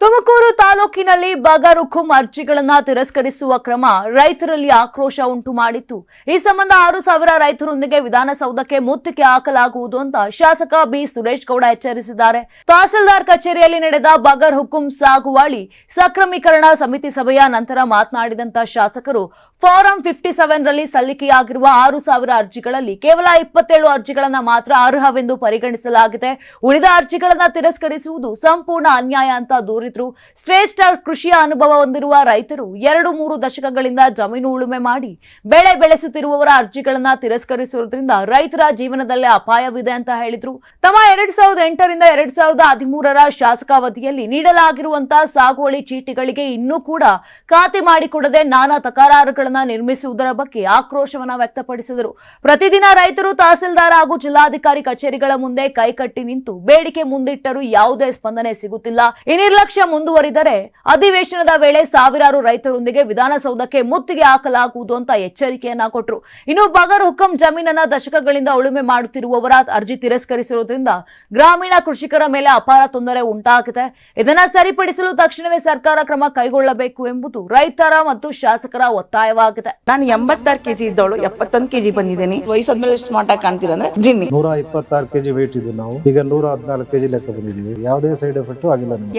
ತುಮಕೂರು ತಾಲೂಕಿನಲ್ಲಿ ಬಗರುಖುಂ ಅರ್ಜಿಗಳನ್ನ ತಿರಸ್ಕರಿಸುವ ಕ್ರಮ ರೈತರಲ್ಲಿ ಆಕ್ರೋಶ ಉಂಟು ಮಾಡಿತ್ತು. ಈ ಸಂಬಂಧ ಆರು ಸಾವಿರ ರೈತರೊಂದಿಗೆ ವಿಧಾನಸೌಧಕ್ಕೆ ಮುತ್ತಿಗೆ ಹಾಕಲಾಗುವುದು ಅಂತ ಶಾಸಕ ಬಿ ಸುರೇಶ್ ಗೌಡ ಎಚ್ಚರಿಸಿದ್ದಾರೆ. ತಹಸೀಲ್ದಾರ್ ಕಚೇರಿಯಲ್ಲಿ ನಡೆದ ಬಗರ್ ಹುಕುಂ ಸಾಗುವಳಿ ಸಕ್ರಮೀಕರಣ ಸಮಿತಿ ಸಭೆಯ ನಂತರ ಮಾತನಾಡಿದಂತ ಶಾಸಕರು, ಫಾರಂ ಫಿಫ್ಟಿ ಸೆವೆನ್ ರಲ್ಲಿ ಸಲ್ಲಿಕೆಯಾಗಿರುವ ಆರು ಸಾವಿರ ಅರ್ಜಿಗಳಲ್ಲಿ ಕೇವಲ ಇಪ್ಪತ್ತೇಳು ಅರ್ಜಿಗಳನ್ನ ಮಾತ್ರ ಅರ್ಹವೆಂದು ಪರಿಗಣಿಸಲಾಗಿದೆ. ಉಳಿದ ಅರ್ಜಿಗಳನ್ನ ತಿರಸ್ಕರಿಸುವುದು ಸಂಪೂರ್ಣ ಅನ್ಯಾಯ ಅಂತ ದೂರಿದ್ರು ಶ್ರೇಷ್ಠ ಕೃಷಿಯ ಅನುಭವ ಹೊಂದಿರುವ ರೈತರು ಎರಡು ಮೂರು ದಶಕಗಳಿಂದ ಜಮೀನು ಉಳುಮೆ ಮಾಡಿ ಬೆಳೆ ಬೆಳೆಸುತ್ತಿರುವವರ ಅರ್ಜಿಗಳನ್ನ ತಿರಸ್ಕರಿಸುವುದರಿಂದ ರೈತರ ಜೀವನದಲ್ಲೇ ಅಪಾಯವಿದೆ ಅಂತ ಹೇಳಿದ್ರು. ತಮ್ಮ ಎರಡ್ ಸಾವಿರದ ಎಂಟರಿಂದ ಎರಡ್ ಸಾವಿರದ ಹದಿಮೂರರ ಶಾಸಕಾವಧಿಯಲ್ಲಿ ನೀಡಲಾಗಿರುವಂತಹ ಸಾಗುವಳಿ ಚೀಟಿಗಳಿಗೆ ಇನ್ನೂ ಕೂಡ ಖಾತೆ ಮಾಡಿಕೊಡದೆ ನಾನಾ ತಕರಾರುಗಳನ್ನ ನಿರ್ಮಿಸುವುದರ ಬಗ್ಗೆ ಆಕ್ರೋಶವನ್ನ ವ್ಯಕ್ತಪಡಿಸಿದರು. ಪ್ರತಿದಿನ ರೈತರು ತಹಸೀಲ್ದಾರ್ ಹಾಗೂ ಜಿಲ್ಲಾಧಿಕಾರಿ ಕಚೇರಿಗಳ ಮುಂದೆ ಕೈಕಟ್ಟಿ ನಿಂತು ಬೇಡಿಕೆ ಮುಂದಿಟ್ಟರೂ ಯಾವುದೇ ಸ್ಪಂದನೆ ಸಿಗುತ್ತಿಲ್ಲ. ಈ ನಿರ್ಲಕ್ಷ್ಯ ಮುಂದುವರಿದರೆ ಅಧಿವೇಶನದ ವೇಳೆ ಸಾವಿರಾರು ರೈತರೊಂದಿಗೆ ವಿಧಾನಸೌಧಕ್ಕೆ ಮುತ್ತಿಗೆ ಹಾಕಲಾಗುವುದು ಅಂತ ಎಚ್ಚರಿಕೆಯನ್ನ ಕೊಟ್ಟರು ಇನ್ನು ಬಗರ್ ಹುಕಂ ಜಮೀನನ್ನ ದಶಕಗಳಿಂದ ಉಳುಮೆ ಮಾಡುತ್ತಿರುವವರ ಅರ್ಜಿ ತಿರಸ್ಕರಿಸಿರುವುದರಿಂದ ಗ್ರಾಮೀಣ ಕೃಷಿಕರ ಮೇಲೆ ಅಪಾರ ತೊಂದರೆ ಉಂಟಾಗಿದೆ. ಇದನ್ನ ಸರಿಪಡಿಸಲು ತಕ್ಷಣವೇ ಸರ್ಕಾರ ಕ್ರಮ ಕೈಗೊಳ್ಳಬೇಕು ಎಂಬುದು ರೈತರ ಮತ್ತು ಶಾಸಕರ ಒತ್ತಾಯವಾಗಿದೆ. ನಾನು ಎಂಬತ್ತಾರು ಕೆಜಿ ಇದ್ದವಳು ಎಪ್ಪತ್ತೊಂದು ಕೆಜಿ ಬಂದಿದ್ದೀನಿ. ವಯಸ್ಸಾದ್ಮೇಲೆ ಎಷ್ಟು ಸ್ಮಾರ್ಟ್ ಆಗಿ ಕಾಣ್ತೀರ ಅಂದ್ರೆ ಜಿನ್ನಿ. ನೂರ ಇಪ್ಪತ್ತಾರು ಕೆಜಿ ವೇಟ್ ಇದೆ ನಾವು. ಈಗ ನೂರ ಹದಿನಾಲ್ಕು ಕೆಜಿ ಲೆಕ್ಕ ಬಂದಿದ್ದೀವಿ. ಯಾವುದೇ ಸೈಡ್ ಎಫೆಕ್ಟ್ ಆಗಿಲ್ಲ ನಮಗೆ.